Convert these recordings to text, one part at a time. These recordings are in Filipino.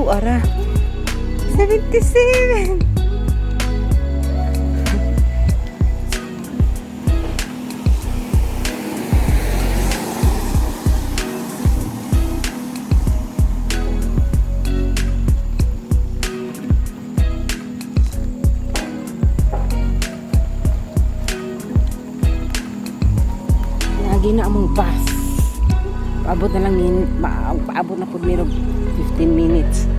to ara. 77! Lagi na among bus. Paabot na lang paabot na pud mirog 15 minutes.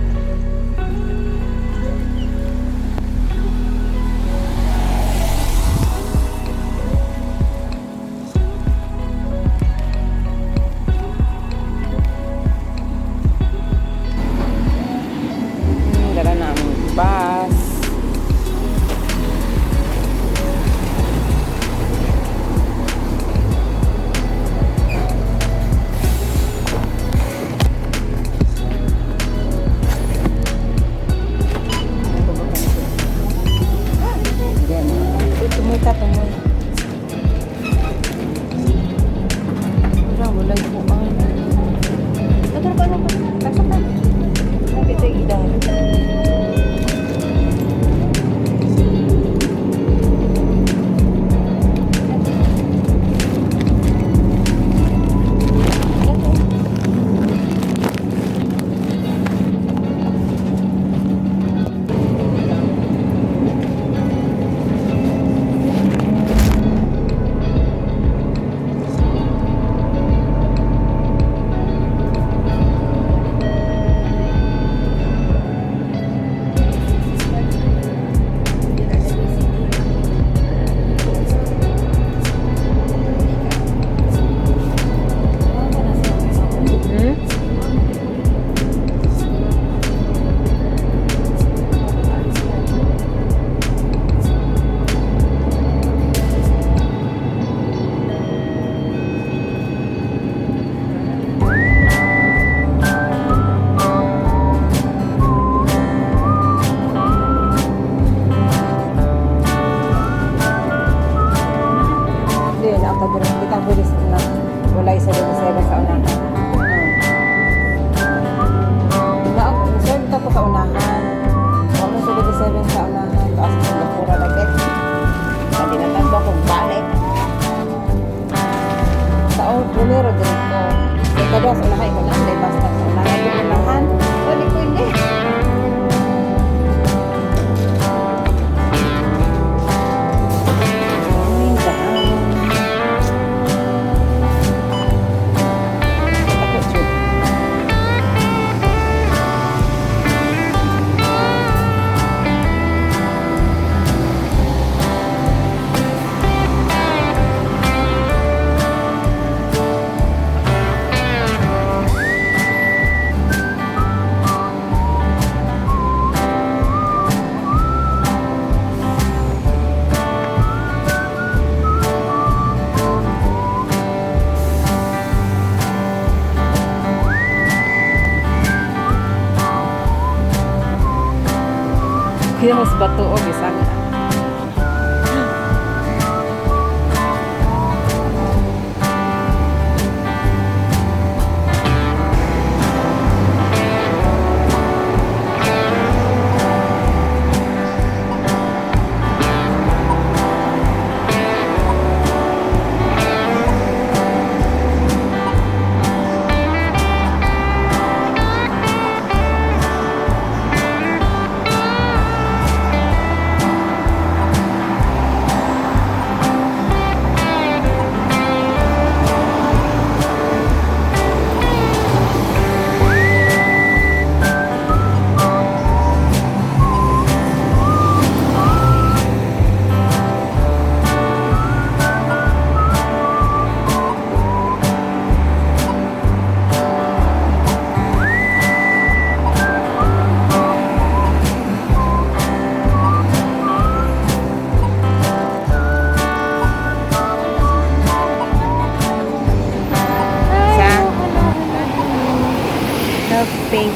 Mas bato o bisang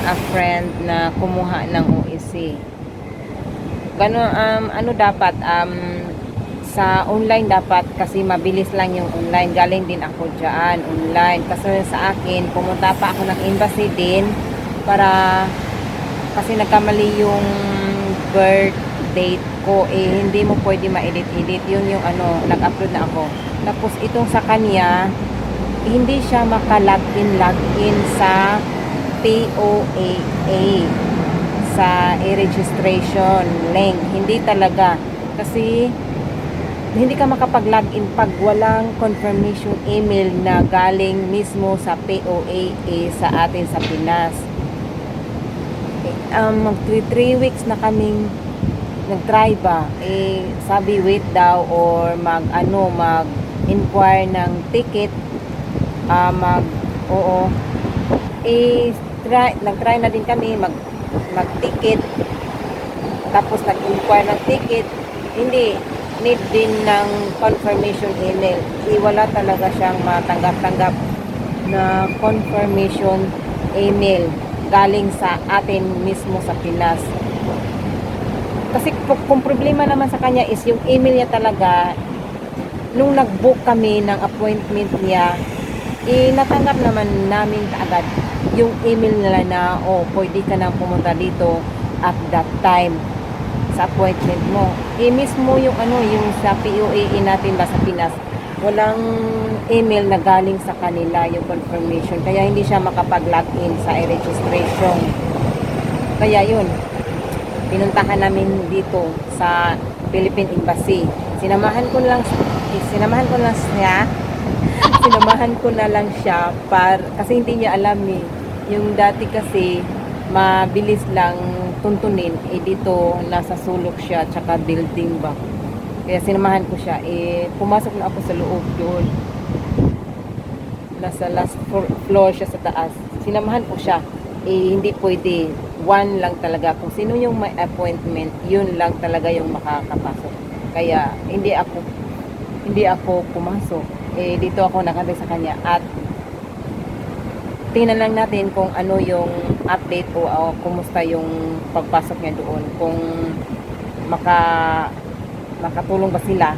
a friend na kumuha ng OEC. Gano um ano dapat um sa online dapat kasi mabilis lang yung online. Galing din ako diyan online. Kasi sa akin pumunta pa ako ng embassy din para kasi nagkamali yung birth date ko, eh, hindi mo pwede ma-edit-edit. Yun yung ano, nag-upload na ako. Tapos itong sa kanya, hindi siya maka-login, login sa POAA sa e-registration link. Hindi talaga. Kasi hindi ka makapag-login pag walang confirmation email na galing mismo sa POAA sa atin sa Pinas. Um, mag 3 weeks na kaming nag-try ba, eh, sabi wait daw or mag, ano, mag-inquire ng ticket, ah, mag, oo, eh, try, nag-try na din kami, mag, mag-ticket, tapos nag-inquire ng ticket, hindi, need din ng confirmation email. Eh, wala talaga siyang matanggap-tanggap na confirmation email galing sa atin mismo sa Pinas. Kasi kung problema naman sa kanya is yung email niya talaga, nung nag-book kami ng appointment niya, eh, natanggap naman namin kaagad yung email nila na, oh, pwede ka nang pumunta dito at that time sa appointment mo. Eh, mismo yung ano, yung sa POAA natin ba sa Pinas, walang email na galing sa kanila yung confirmation. Kaya hindi siya makapag-login sa registration. Kaya yun, pinuntahan namin dito sa Philippine Embassy. Sinamahan ko lang sinamahan ko lang siya. Sinamahan ko na lang siya par kasi hindi niya alam eh. Yung dati kasi mabilis lang tuntunin eh dito nasa sulok siya tsaka building ba. Kaya sinamahan ko siya eh pumasok na ako sa loob doon. Nasa last floor, siya sa taas. Sinamahan ko siya eh hindi pwede one lang talaga kung sino yung may appointment yun lang talaga yung makakapasok kaya hindi ako hindi ako pumasok eh dito ako nakantay sa kanya. At tingnan lang natin kung ano yung update o, o kumusta yung pagpasok niya doon. Kung maka makatulong ba sila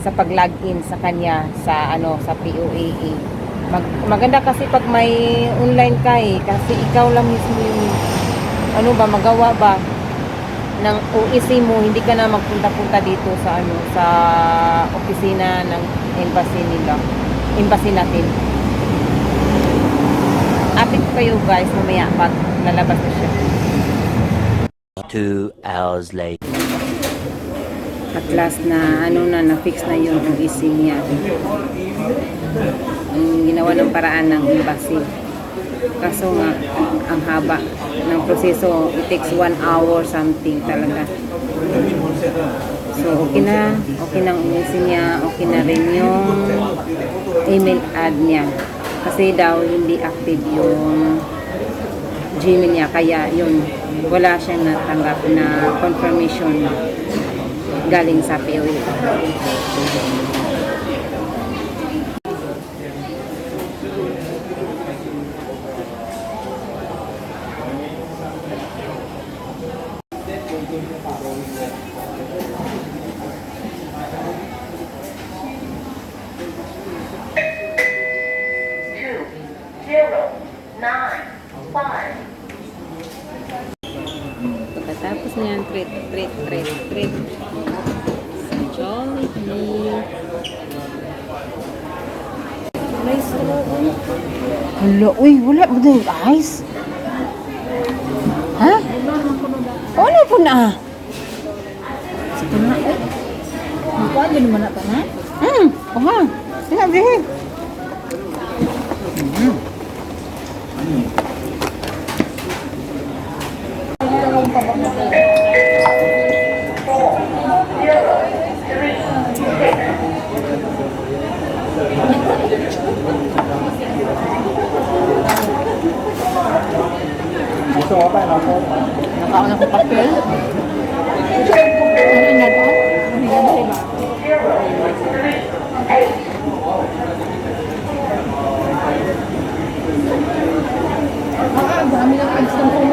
sa pag-login sa kanya sa ano sa POAA Mag, maganda kasi pag may online ka eh, kasi ikaw lang mismo yung ano ba magawa ba ng OEC mo. Hindi ka na magpunta-punta dito sa ano sa opisina ng embassy nila. Embassy natin. Ko kayo guys mamaya pag lalabas na siya. Two hours later. at last na ano na na-fix na yung OEC niya. Ang ginawa ng paraan ng embassy. Kaso nga ang haba ng proseso. It takes one hour something talaga so okay na? Okay na ang OEC niya? Okay na rin yung email ad niya? Kasi daw hindi active yung Gmail niya kaya yun wala siyang natanggap na confirmation galing sa POE. two Rice Hala, uy, wala ba yung ice? Ha? Wala po na. Ito na eh. Mukha din naman na na. Hmm, oha. Tingnan, bihin. Ah, dami ng ads ng.